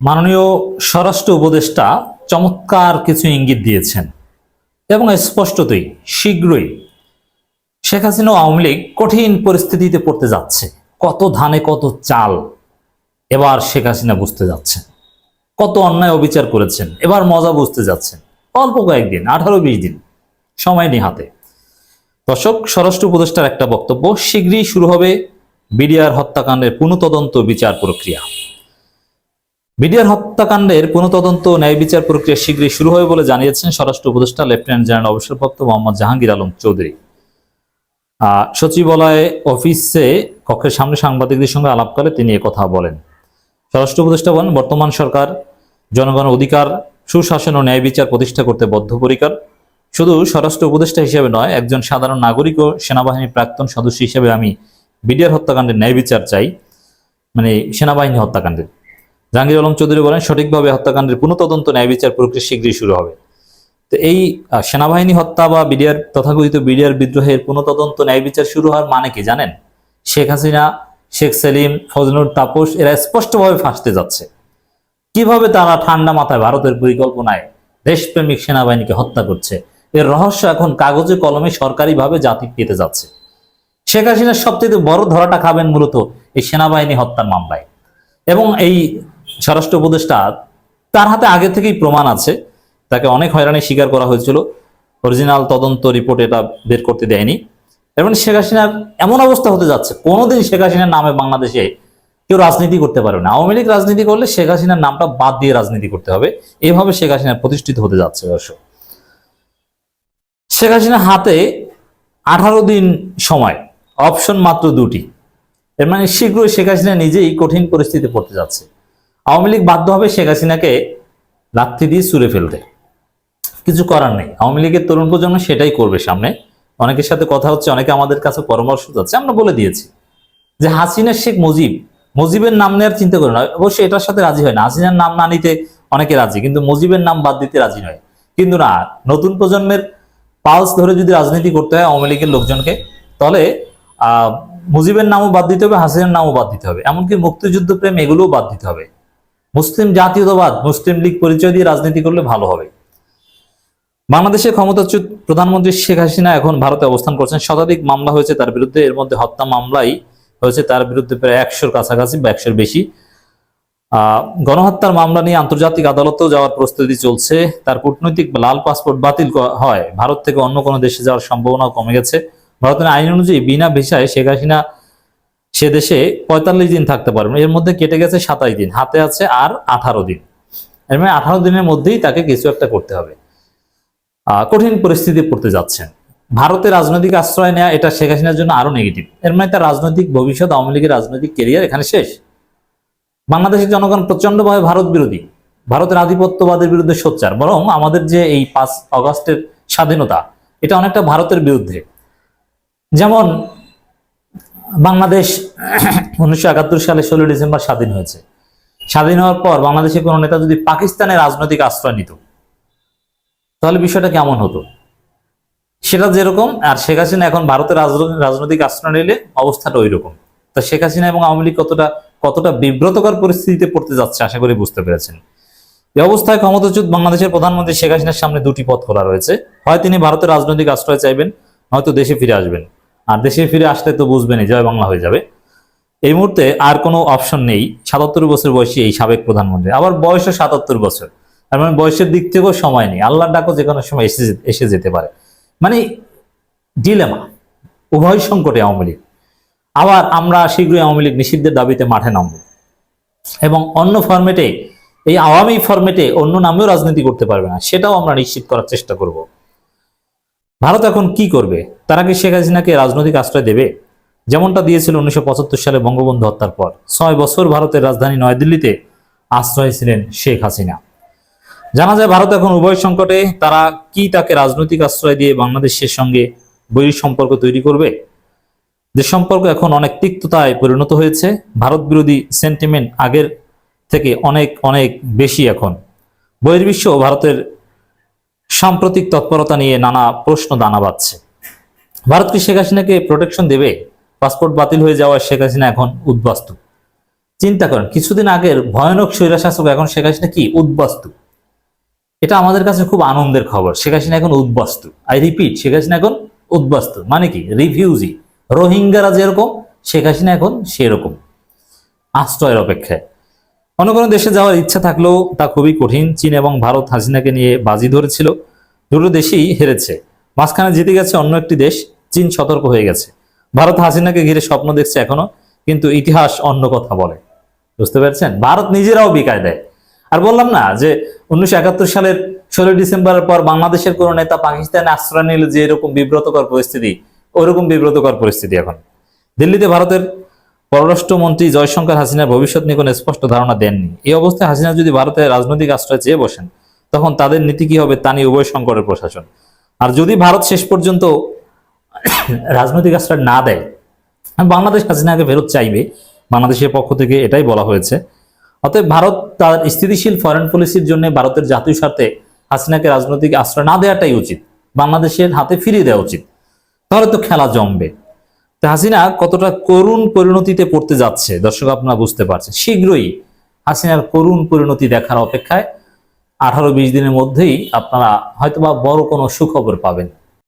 মাননীয় স্বরাষ্ট্র উপদেষ্টা চমৎকার কিছু ইঙ্গিত দিয়েছেন এবং স্পষ্টতই শীঘ্রই শেখ হাসিনা আওয়ামী লীগ কঠিন পরিস্থিতিতে পড়তে যাচ্ছে। কত ধানে কত চাল এবার শেখ হাসিনা বুঝতে যাচ্ছেন। কত অন্যায় অবিচার করেছেন, এবার মজা বুঝতে যাচ্ছেন। অল্প কয়েকদিন, আঠারো বিশ দিন, সময় নেই হাতে। দর্শক, স্বরাষ্ট্র উপদেষ্টার একটা বক্তব্য, শীঘ্রই শুরু হবে বিডিআর হত্যাকাণ্ডের পুনঃতদন্ত বিচার প্রক্রিয়া। বিডিআর হত্যাকাণ্ডের পুনঃতদন্ত ন্যায় বিচার প্রক্রিয়া শীঘ্রই শুরু হবে বলে জানিয়েছেন স্বরাষ্ট্র উপদেষ্টা লেফটেন্যান্ট জেনারেল অবসরপ্রাপ্ত মোহাম্মদ জাহাঙ্গীর আলম চৌধুরী। সচিবালয় অফিসে কক্ষের সামনে সাংবাদিকদের সঙ্গে আলাপকালে তিনি কথা বলেন। স্বরাষ্ট্র উপদেষ্টা বলেন, বর্তমান সরকার জনগণের অধিকার, সুশাসন ও ন্যায় বিচার প্রতিষ্ঠা করতে বদ্ধপরিকর। শুধু স্বরাষ্ট্র উপদেষ্টা হিসেবে নয়, একজন সাধারণ নাগরিক ও সেনাবাহিনীর প্রাক্তন সদস্য হিসেবে আমি বিডিআর হত্যাকাণ্ডের ন্যায় বিচার চাই। মানে সেনাবাহিনী হত্যাকাণ্ডের। জাহাঙ্গীর আলম চৌধুরী বলেন, সঠিকভাবে হত্যাকাণ্ডের পুনঃতদন্ত ন্যায় বিচার প্রক্রিয়া শীঘ্রই শুরু হবে। তো এই সেনাবাহিনী হত্যা বা বিডিআর, তথাকথিত বিডিআর বিদ্রোহের পুনঃতদন্ত ন্যায় বিচার শুরু হওয়ার মানে কি জানেন? শেখ হাসিনা, শেখ সেলিম, ফজলুর তাপস, এরা স্পষ্টভাবে ফাঁসতে যাচ্ছে। কীভাবে তারা ঠান্ডা মাথায় ভারতের পরিকল্পনায় দেশপ্রেমিক সেনাবাহিনীকে হত্যা করছে? এর রহস্য এখন কাগজে কলমে সরকারিভাবে জাতি পেতে যাচ্ছে। শেখ হাসিনার সবচেয়ে বড় ধরাটা খাবেন মূলত এই সেনাবাহিনী হত্যার মামলায়। এবং এই স্বরাষ্ট্র উপদেষ্টা, তার হাতে আগে থেকেই প্রমাণ আছে। তাকে অনেক হয়রানি স্বীকার করা হয়েছিল। অরিজিনাল তদন্ত রিপোর্ট এটা বের করতে দেয়নি। এবং শেখ হাসিনার এমন অবস্থা হতে যাচ্ছে, কোনোদিন শেখ হাসিনার নামে বাংলাদেশে কেউ রাজনীতি করতে পারবে না। আওয়ামী লীগ রাজনীতি করলে শেখ হাসিনার নামটা বাদ দিয়ে রাজনীতি করতে হবে। এভাবে শেখ হাসিনা প্রতিষ্ঠিত হতে যাচ্ছে অবশ্য। শেখ হাসিনার হাতে আঠারো দিন সময়, অপশন মাত্র দুটি। এর মানে শীঘ্রই শেখ হাসিনা নিজেই কঠিন পরিস্থিতি পড়তে যাচ্ছে। আওয়ামী লীগ বাধ্য হবে শেখ হাসিনাকে লাথি দিয়ে সুরে ফেলতে। কিছু করার নেই। আওয়ামী লীগের তরুণ প্রজন্ম সেটাই করবে সামনে। অনেকের সাথে কথা হচ্ছে, অনেকে আমাদের কাছে পরামর্শ যাচ্ছে আমরা বলে দিয়েছি। যে হাসিনা শেখ মুজিব, মুজিবের নাম নেওয়ার চিন্তা করে না। অবশ্যই এটার সাথে রাজি হয় না। হাসিনার নাম না নিতে অনেকে রাজি, কিন্তু মুজিবের নাম বাদ দিতে রাজি নয়। কিন্তু না, নতুন প্রজন্মের পালস ধরে যদি রাজনীতি করতে হয় আওয়ামী লীগের লোকজনকে, তাহলে মুজিবের নামও বাদ দিতে হবে, হাসিনার নামও বাদ দিতে হবে। এমনকি মুক্তিযুদ্ধ প্রেম এগুলোও বাদ দিতে হবে। মুসলিম জাতীয়তাবাদ, মুসলিম লীগ পরিচয় দিয়ে রাজনীতি করলে ভালো হবে। বাংলাদেশের ক্ষমতাচ্যুত প্রধানমন্ত্রী শেখ হাসিনা এখন ভারতে অবস্থান করছেন। শতাধিক মামলা হয়েছে তার বিরুদ্ধে। এর মধ্যে হত্যা মামলাই হয়েছে তার বিরুদ্ধে প্রায় একশোর কাছাকাছি বা একশোর বেশি। গণহত্যার মামলা নিয়ে আন্তর্জাতিক আদালতেও যাওয়ার প্রস্তুতি চলছে। তার কূটনৈতিক লাল পাসপোর্ট বাতিল হয়। ভারত থেকে অন্য কোনো দেশে যাওয়ার সম্ভাবনাও কমে গেছে। ভারতের আইন অনুযায়ী বিনা ভিসায় শেখ হাসিনা সে দেশে পঁয়তাল্লিশ দিন থাকতে পারবেন এর মধ্যে কেটে গেছে সাতাশ দিন, হাতে আছে আর আঠারো দিন। এর মানে আঠারো দিনের মধ্যেই তাকে কিছু একটা করতে হবে। কঠিন পরিস্থিতি পড়তে যাচ্ছেন ভারতের রাজনৈতিক আশ্রয় নেওয়া এটা শেখ হাসিনার জন্য আরও নেগেটিভ এর মানে তার রাজনৈতিক ভবিষ্যৎ, আওয়ামী লীগের রাজনৈতিক কেরিয়ার এখানে শেষ। বাংলাদেশের জনগণ প্রচন্ডভাবে ভারত বিরোধী। ভারতের আধিপত্যবাদের বিরুদ্ধে সোচ্চার। বরং আমাদের যে এই পাঁচ অগস্টের স্বাধীনতা, এটা অনেকটা ভারতের বিরুদ্ধে। যেমন বাংলাদেশ উনিশশো একাত্তর সালে ষোলো ডিসেম্বর স্বাধীন হয়েছে। স্বাধীন হওয়ার পর বাংলাদেশের কোনো নেতা যদি পাকিস্তানের রাজনৈতিক আশ্রয় নিত, তাহলে বিষয়টা কেমন হতো? সেটা যেরকম, আর শেখ হাসিনা এখন ভারতের রাজ- রাজনৈতিক আশ্রয় নিলে অবস্থাটা ওই রকম তা শেখ হাসিনা এবং আওয়ামী লীগ কতটা কতটা বিব্রতকর পরিস্থিতিতে পড়তে যাচ্ছে, আশা করি বুঝতে পেরেছেন। এই অবস্থায় ক্ষমতাচ্যুত বাংলাদেশের প্রধানমন্ত্রী শেখ হাসিনার সামনে দুটি পথ খোলা রয়েছে। হয় তিনি ভারতের রাজনৈতিক আশ্রয় চাইবেন হয়তো দেশে ফিরে আসবেন। আর দেশে ফিরে আসলে তো বুঝবেনই, জয় বাংলা হয়ে যাবে। এই মুহূর্তে আর কোনো অপশন নেই। সাতাত্তর বছর বয়সী এই সাবেক প্রধানমন্ত্রী। আবার বয়সও সাতাত্তর বছর। তার মানে বয়সের দিক থেকেও সময় নেই। আল্লাহর ডাকও যে কোনো সময় এসে এসে যেতে পারে। মানে ডিলেমা উভয় সংকটে আওয়ামী লীগ। আবার আমরা শীঘ্রই আওয়ামী লীগ নিষিদ্ধের দাবিতে মাঠে নামব। এবং অন্য ফরম্যাটে এই আওয়ামী ফরম্যাটে অন্য নামেও রাজনীতি করতে পারবে না। সেটাও আমরা নিশ্চিত করার চেষ্টা করব। ভারত এখন কি করবে? তারা কি শেখ হাসিনাকে রাজনৈতিক আশ্রয় দেবে? যেমনটা দিয়েছিল উনিশশো পঁচাত্তর সালে বঙ্গবন্ধু হত্যার পর। ছয় বছর ভারতের রাজধানী নয়াদিল্লিতে আশ্রয় ছিলেন শেখ হাসিনা। জানা যায় ভারত এখন উভয় সংকটে। তারা কি তাকে রাজনৈতিক আশ্রয় দিয়ে বাংলাদেশের সঙ্গে বৈরী সম্পর্ক তৈরি করবে? যে সম্পর্ক এখন অনেক তিক্ততায় পরিণত হয়েছে। ভারত বিরোধী সেন্টিমেন্ট আগের থেকে অনেক অনেক বেশি এখন। বহির্বিশ্ব ভারতের সাম্প্রতিক তৎপরতা নিয়ে নানা প্রশ্ন দানা বাঁধছে। ভারত কি শেখ হাসিনাকে প্রোটেকশন দেবে? পাসপোর্ট বাতিল হয়ে যাওয়ায় শেখ হাসিনা এখন উদ্বাস্তু। চিন্তা করেন, কিছুদিন আগের ভয়ানক স্বৈরাশাসক এখন শেখ হাসিনা কি? উদ্বাস্তু। এটা আমাদের কাছে খুব আনন্দের খবর। শেখ হাসিনা এখন উদ্বাস্তু। আই রিপিট শেখ হাসিনা এখন উদ্বাস্তু। মানে কি? রিফিউজি রোহিঙ্গারা যেরকম, শেখ হাসিনা এখন সেরকম। আশ্রয়ের অপেক্ষায়। অন্য কোনো দেশে যাওয়ার ইচ্ছা থাকলেও তা খুবই কঠিন। চীন এবং ভারত হাসিনাকে নিয়ে বাজি ধরেছিল। দুটো দেশই হেরেছে। মাঝখানে জিতে গেছে অন্য একটি দেশ, চীন সতর্ক হয়ে গেছে। ভারত হাসিনাকে ঘিরে স্বপ্ন দেখছে এখনও, কিন্তু ইতিহাস অন্য কথা বলে। বুঝতে পারছেন? ভারত নিজেরাও বিকায় দেয় আর বললাম না যে, উনিশশো একাত্তর সালের ষোলোই ডিসেম্বরের পর বাংলাদেশের কোনো নেতা পাকিস্তানে আশ্রয় নিলে যে এরকম বিব্রতকর পরিস্থিতি, ওরকম বিব্রতকর পরিস্থিতি এখন। দিল্লিতে ভারতের পররাষ্ট্রমন্ত্রী জয়শঙ্কর হাসিনার ভবিষ্যৎ নিয়ে কোনো স্পষ্ট ধারণা দেননি। এই অবস্থায় হাসিনা যদি ভারতের রাজনৈতিক আশ্রয় চেয়ে বসেন, তখন তাদের নীতি কি হবে তা নিয়ে উভয় সংকটের প্রশাসন। আর যদি ভারত শেষ পর্যন্ত রাজনৈতিক আশ্রয় না দেয়, বাংলাদেশ হাসিনাকে ফেরত চাইবে। বাংলাদেশের পক্ষ থেকে এটাই বলা হয়েছে। অতএব ভারত তার স্থিতিশীল ফরেন পলিসির জন্য ভারতের জাতীয় স্বার্থে হাসিনাকে রাজনৈতিক আশ্রয় না দেওয়াটাই উচিত। বাংলাদেশের হাতে ফিরিয়ে দেওয়া উচিত। তাহলে তো খেলা জমবে। হাসিনা কতটা করুণ পরিণতিতে পড়তে যাচ্ছে, দর্শক আপনারা বুঝতে পারছেন। শীঘ্রই হাসিনার করুণ পরিণতি দেখার অপেক্ষায় আঠারো বিশ দিনের মধ্যেই আপনারা হয়তোবা বড় কোনো সুখবর পাবেন।